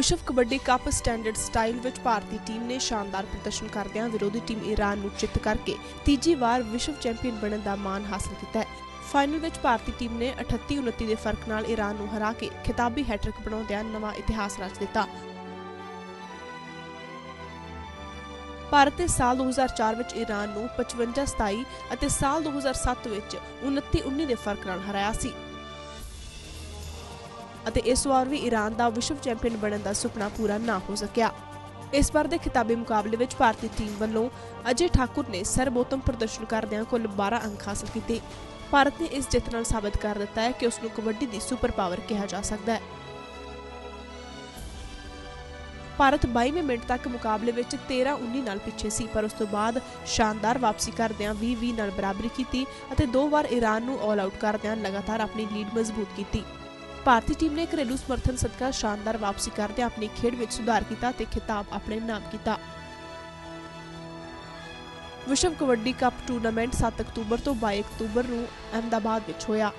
ਵਿਸ਼ਵ kabaddi cup standard style ਵਿੱਚ ਭਾਰਤੀ team ਨੇ ਸ਼ਾਨਦਾਰ ਪ੍ਰਦਰਸ਼ਨ ਕਰਦਿਆਂ ਵਿਰੋਧੀ ਟੀਮ ਈਰਾਨ ਨੂੰ ਚਿੱਤ ਕਰਕੇ ਤੀਜੀ ਵਾਰ ਵਿਸ਼ਵ ਚੈਂਪੀਅਨ ਬਣਨ ਦਾ ਮਾਣ ਹਾਸਲ ਕੀਤਾ ਹੈ। ਫਾਈਨਲ ਵਿੱਚ ਭਾਰਤੀ ਟੀਮ ਨੇ 38-29 ਦੇ ਫ਼ਰਕ ਨਾਲ ਈਰਾਨ ਨੂੰ ਹਰਾ ਕੇ ਖਿਤਾਬੀ ਹੈਟ੍ਰਿਕ ਬਣਾਉਂਦਿਆਂ ਨਵਾਂ ਇਤਿਹਾਸ ਰਚ ਦਿੱਤਾ। ਭਾਰਤ ਨੇ ਸਾਲ 2004 ਵਿੱਚ ਈਰਾਨ ਨੂੰ 55-27 ਅਤੇ ਸਾਲ 2007 ਵਿੱਚ 29-19 ਦੇ ਫ਼ਰਕ ਨਾਲ ਹਰਾਇਆ ਸੀ। ਅਤੇ ਇਸ ਵਾਰ ਵੀ ਈਰਾਨ ਦਾ ਵਿਸ਼ਵ ਚੈਂਪੀਅਨ ਬਣਨ ਦਾ ਸੁਪਨਾ ਪੂਰਾ ਨਾ ਹੋ ਸਕਿਆ। ਇਸ ਵਾਰ ਦੇ ਖਿਤਾਬੀ ਮੁਕਾਬਲੇ ਵਿੱਚ ਭਾਰਤੀ ਟੀਮ ਵੱਲੋਂ ਅਜੇ ਠਾਕੁਰ ਨੇ ਸਰਬੋਤਮ ਪ੍ਰਦਰਸ਼ਨ ਕਰਦਿਆਂ ਕੁੱਲ 12 ਅੰਕ ਹਾਸਲ ਕੀਤੇ। ਭਾਰਤ ਨੇ ਇਸ ਜਿੱਤ ਨਾਲ ਸਾਬਤ ਕਰ ਦਿੱਤਾ ਹੈ ਕਿ ਉਸ ਨੂੰ ਕਬੱਡੀ ਦੀ ਸੁਪਰ ਪਾਵਰ ਕਿਹਾ ਜਾ ਸਕਦਾ ਹੈ। ਭਾਰਤ 22ਵੇਂ ਮਿੰਟ ਤੱਕ ਮੁਕਾਬਲੇ ਵਿੱਚ 13-19 ਨਾਲ ਪਿੱਛੇ ਸੀ, ਪਰ ਉਸ ਤੋਂ ਬਾਅਦ ਸ਼ਾਨਦਾਰ ਵਾਪਸੀ ਕਰਦਿਆਂ 20-20 ਨਾਲ ਬਰਾਬਰੀ ਕੀਤੀ ਅਤੇ ਦੋ ਵਾਰ ਈਰਾਨ ਨੂੰ ਆਲ ਆਊਟ ਕਰਦਿਆਂ ਲਗਾਤਾਰ ਆਪਣੀ ਲੀਡ ਮਜ਼ਬੂਤ ਕੀਤੀ। ਭਾਰਤੀ ਟੀਮ ਨੇ ਘਰੇਲੂ ਸਮਰਥਨ ਸਦਕਾ ਸ਼ਾਨਦਾਰ ਵਾਪਸੀ ਕਰਦਿਆਂ ਆਪਣੀ ਖੇਡ ਵਿੱਚ ਸੁਧਾਰ ਕੀਤਾ ਤੇ ਖਿਤਾਬ ਆਪਣੇ ਨਾਮ ਕੀਤਾ। ਵਿਸ਼ਵ ਕਬੱਡੀ ਕੱਪ ਟੂਰਨਾਮੈਂਟ 7 ਅਕਤੂਬਰ ਤੋਂ 22 ਅਕਤੂਬਰ ਨੂੰ ਅਹਿਮਦਾਬਾਦ ਵਿੱਚ ਹੋਇਆ।